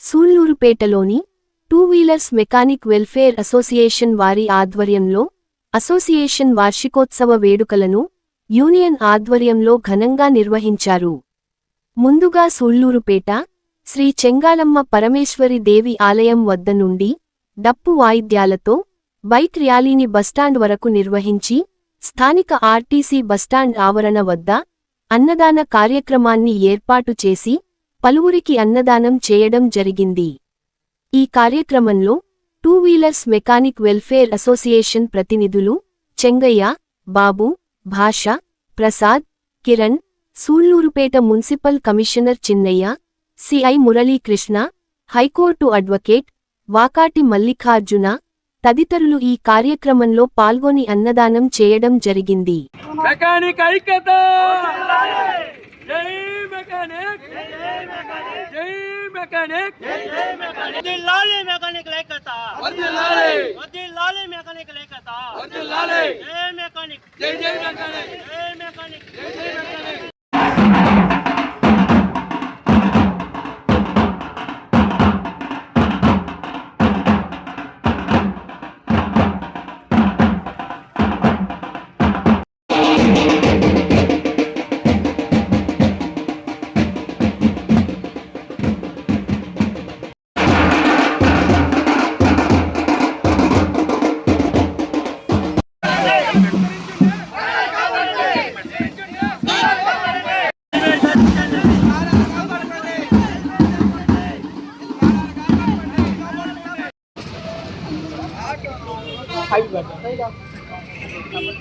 సూళ్ళూరుపేటలోని two wheelers mechanic welfare association వారి ఆధ్వర్యంలో association వార్షికోత్సవ వేడుకలను యూనియన్ ఆధ్వర్యంలో ఘనంగా నిర్వహించారు. ముందుగా సూళ్ళూరుపేట శ్రీ చెంగాలమ్మ పరమేశ్వరి దేవి ఆలయం వద్ద నుండి డప్పు వాయిద్యాలతో బైక్ ర్యాలీని బస్టాండ్ వరకు నిర్వహించి స్థానిక ఆర్టీసీ బస్టాండ్ ఆవరణ వద్ద అన్నదాన కార్యక్రమాన్ని ఏర్పాటు చేసి పలువురికి అన్నదానం చేయడం జరిగింది. ఈ కార్యక్రమంలో two wheelers mechanic welfare association ప్రతినిధులు Chengaiah Babu Basha Prasad Kiran Sullurpeta municipal commissioner Chinnaiah CI Muralikrishna high court advocate Vakati Mallikarjuna తదితరులు ఈ కార్యక్రమంలో పాల్గొని అన్నదానం చేయడం జరిగింది. మెకానిక్! జై మెకానిక్! జై మెకానిక్! లేకత! వర్ధిల్లాలి మెకానిక్ లేకత! జై మెకానిక్! జై జై మెకానిక్! జై వర్ధిల్లాలి మెకానిక్ లేకత వర్ధిల్లాలి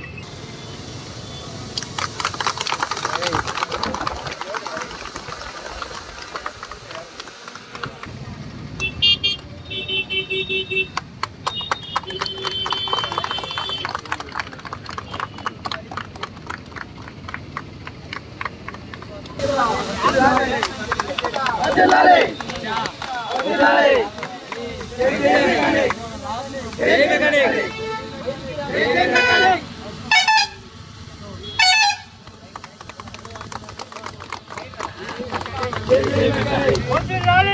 వర్ధిల్లాలి మెకానిక్ లేకత వర్ధిల్లాలి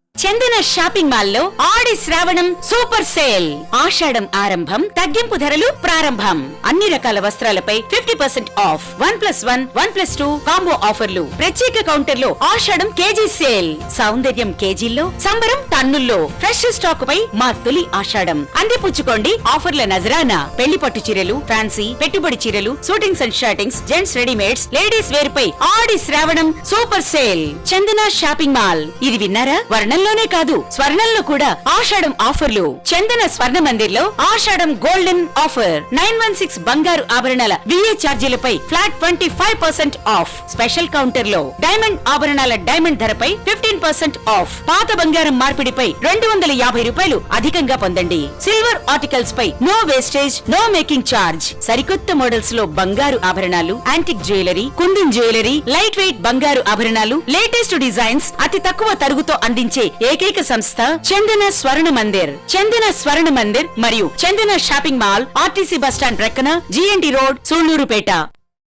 మెకానిక్ చందన షాపింగ్ మాల్లో ఆడి శ్రావణం సూపర్ సేల్. ఆషాఢం ఆరంభం తగ్గింపు ధరలు ప్రారంభం. అన్ని రకాల వస్త్రాలపై fifty percent off. One plus one one plus two combo ఆఫర్లు. ప్రత్యేక కౌంటర్లో ఆషాఢం కేజీ సేల్. సౌందర్యం కేజీల్లో సంబరం టన్నుల్లో. ఫ్రెష్ స్టాక్ పై మా తొలి ఆషాఢం. అందిపుచ్చుకోండి ఆఫర్ల నజరానా. పెళ్ళి పట్టు చీరలు ఫ్యాన్సీ పెట్టుబడి చీరలు suitings and shirtings gents readymades ladies wear పై ఆడి శ్రావణం super sale. Chandana shopping mall. ఇది విన్నారా? వర్ణంలోనే కాదు స్వర్ణంలో కూడా ఆషాఢం ఆఫర్లు. చందన స్వర్ణ మందిర్లో ఆషాఢం golden offer. Nine one six బంగారు ఆభరణాల VA ఛార్జీలపై flat twenty five percent off. Special కౌంటర్లో డైమండ్ ఆభరణాల డైమండ్ ధరపై ఫిఫ్టీన్ పర్సెంట్ ఆఫ్. పాత బంగారం మార్పిడిపై రెండు వందల యాభై రూపాయలు అధికంగా పొందండి. సిల్వర్ ఆర్టికల్స్ పై no wastage no making charge సరికొత్త మోడల్స్లో బంగారు ఆభరణాలు antique jewellery kundan jewellery light weight బంగారు ఆభరణాలు లేటెస్ట్ డిజైన్స్ అతి తక్కువ తరుగుతో అందించే ఏకైక సంస్థ చందన స్వర్ణ మందిర్. చందన స్వర్ణ మందిర్ మరియు Chandana shopping mall RTC bus stand ప్రక్కన జీఎన్టీ రోడ్ సూళ్ళూరుపేట